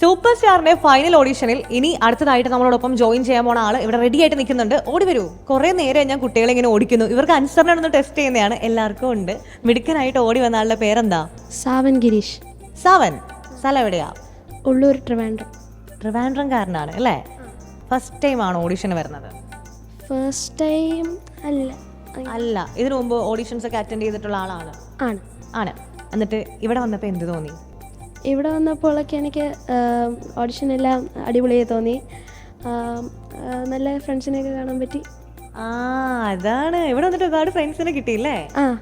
Super സ്റ്റാറിന്റെ final ഓഡീഷനിൽ ഇനി അടുത്തതായിട്ട് നമ്മളോടൊപ്പം ജോയിൻ ചെയ്യാൻ പോണ ആൾ ഇവിടെ റെഡി ആയിട്ട് നിൽക്കുന്നുണ്ട്. ഓടി വരൂ. കുറെ നേരം ഞാൻ കുട്ടികളെ ഇങ്ങനെ ഓടിക്കുന്നു. ഇവർക്ക് അനുസരണ ഒന്ന് ടെസ്റ്റ് ചെയ്യുന്നതാണ്. എല്ലാവർക്കും ഉണ്ട്. മിടുക്കനായിട്ട് ഓടി വന്ന ആളുടെ പേരെന്താ? സാവൻ ഗിരീഷ്. സാവൻ. സ്ഥലം എവിടെയാ? ഉള്ളൂർ ട്രിവാൻഡ്രം. ട്രിവാൻഡ്രംകാരനാണ് അല്ലേ? ഫസ്റ്റ് ടൈം ആണ് ഓഡീഷന് വരുന്നത്? ഫസ്റ്റ് ടൈം അല്ല. അല്ല. ഇതിനു മുമ്പ് ഓഡീഷൻസ് ഒക്കെ അറ്റൻഡ് ചെയ്തിട്ടുള്ള ആളാണ്? ആണ്. ആണ്. എന്നിട്ട് ഇവിടെ വന്നപ്പോൾ എന്ത് തോന്നി? ഇവിടെ വന്നപ്പോഴൊക്കെ എനിക്ക് ഓഡിഷൻ എല്ലാം അടിപൊളിയായി തോന്നി. നല്ല ഫ്രണ്ട്സിനെയൊക്കെ കാണാൻ പറ്റി. ആ അതാണ്. ഇവിടെ വന്നിട്ട് ഒരുപാട് ഫ്രണ്ട്സിനെ കിട്ടിയില്ലേ? ആ.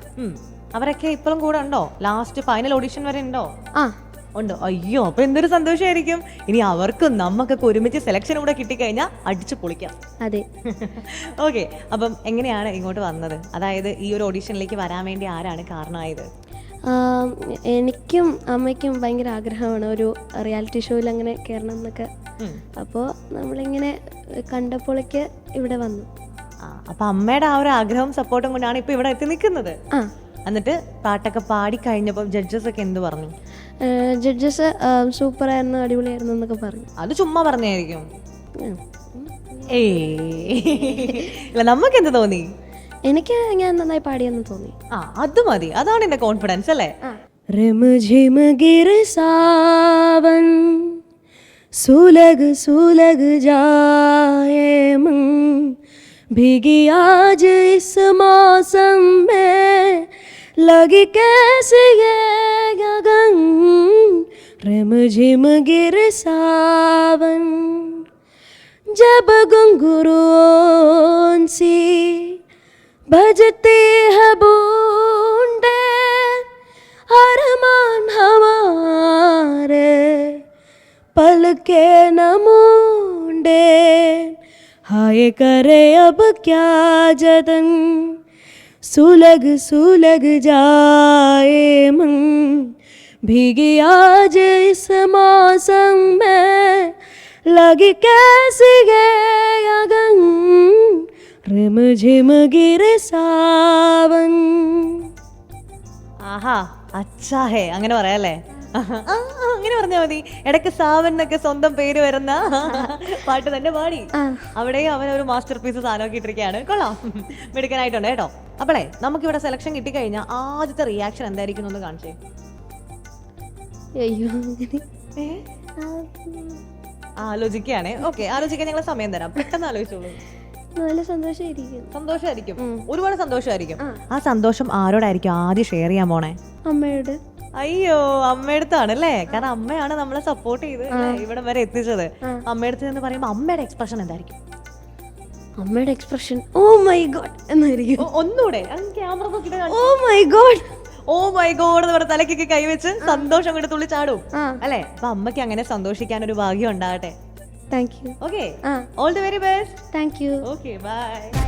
അവരൊക്കെ ഇപ്പോഴും കൂടെ ഉണ്ടോ? ലാസ്റ്റ് ഫൈനൽ ഓഡിഷൻ വരെ ഉണ്ടോ? ആ. ഉണ്ട്. അയ്യോ അപ്പൊ എന്തൊരു സന്തോഷമായിരിക്കും ഇനി അവർക്കും നമുക്കൊക്കെ ഒരുമിച്ച് സെലക്ഷൻ കൂടെ കിട്ടിക്കഴിഞ്ഞാൽ അടിച്ചു പൊളിക്കാം. അതെ. ഓക്കെ അപ്പം എങ്ങനെയാണ് ഇങ്ങോട്ട് വന്നത്? അതായത് ഈ ഒരു ഓഡീഷനിലേക്ക് വരാൻ വേണ്ടി ആരാണ് കാരണമായത്? എനിക്കും അമ്മയ്ക്കും ഭയങ്കര ആഗ്രഹമാണ് ഒരു റിയാലിറ്റി ഷോയിൽ അങ്ങനെ കയറണം എന്നൊക്കെ. അപ്പോൾ നമ്മളിങ്ങനെ കണ്ടപ്പോഴൊക്കെ ഇവിടെ വന്നു. അപ്പൊ അമ്മയുടെ ആ ഒരു ആഗ്രഹവും സപ്പോർട്ടും കൊണ്ടാണ് ഇപ്പൊ ഇവിടെ എത്തി നിൽക്കുന്നത്. എന്നിട്ട് പാട്ടൊക്കെ പാടി കഴിഞ്ഞപ്പോൾ ജഡ്ജസ് ഒക്കെ എന്ത് പറഞ്ഞു? ജഡ്ജസ് സൂപ്പർ ആയിരുന്നു അടിപൊളിയായിരുന്നു എന്നൊക്കെ പറഞ്ഞു. അത് ചുമ്മാ പറഞ്ഞായിരിക്കും. ഏ ഏയ്. നമുക്ക് എന്ത് തോന്നി? എനിക്ക് ഞാൻ നന്നായി പാടിയെന്ന് തോന്നി ആ അത് മതി അതാണ് എന്റെ കോൺഫിഡൻസ് അല്ലേ रिम झिम गिर सावन सुलग सुलग जाए मन भीगी आज इस मौसम में लगी कैसे ये गगन रिम झिम गिर सावन जब घुंघरुओं सी बजती है बूंदे अरमान हमारे पल के नमूंडे हाय करे अब क्या जतन, सुलग सुलग जाए मन। भीगी आज इस मौसम में, लगी कैसी गए अगन। റിമ സാവൻ ആഹാ അങ്ങനെ പറയാല്ലേ? അങ്ങനെ പറഞ്ഞാ മതി. ഇടയ്ക്ക് സാവൻ എന്നൊക്കെ സ്വന്തം പേര് വരുന്ന പാട്ട് തന്നെ പാടി. അവിടെ അവൻ ഒരു മാസ്റ്റർ പീസ് സാധനമൊക്കെ കൊള്ളാം. മെടുക്കാനായിട്ടുണ്ട് കേട്ടോ. നമുക്ക് ഇവിടെ സെലക്ഷൻ കിട്ടിക്കഴിഞ്ഞാൽ ആദ്യത്തെ റിയാക്ഷൻ എന്തായിരിക്കും ഒന്ന് കാണിച്ചേ. അയ്യോ ഓക്കെ ആലോചിക്കാൻ ഞങ്ങൾ സമയം തരാം. പെട്ടെന്ന് ആലോചിച്ചോളൂ. നല്ല സന്തോഷമായിരിക്കും സന്തോഷമായിരിക്കും ഒരുപാട് സന്തോഷമായിരിക്കും ആ. സന്തോഷം ആരോടായിരിക്കും ആദ്യം ഷെയർ ചെയ്യാൻ പോണേ? അമ്മയോട്. അയ്യോ അമ്മയടുത്താണ് അല്ലേ കാരണം അമ്മയാണ് നമ്മളെ സപ്പോർട്ട് ചെയ്ത് ഇവിടെ വരെ എത്തിച്ചത്. അമ്മയടുത്ത് എന്ന് പറയുമ്പോൾ അമ്മയുടെ എക്സ്പ്രഷൻ എന്തായിരിക്കും? അമ്മയുടെ എക്സ്പ്രഷൻ ഓ മൈ ഗോഡ് എന്നായിരിക്കും. ഒന്നുകൂടെ camera oh my god oh my god എന്ന് പറഞ്ഞ തലക്കൊക്കെ കൈവച്ച് സന്തോഷം കൊണ്ട് തുള്ളി ചാടും അല്ലേ? അപ്പൊ അമ്മയ്ക്ക് അങ്ങനെ സന്തോഷിക്കാൻ ഒരു ഭാഗ്യം ഉണ്ടാകട്ടെ. thank you okay ah all the very best thank you okay bye bye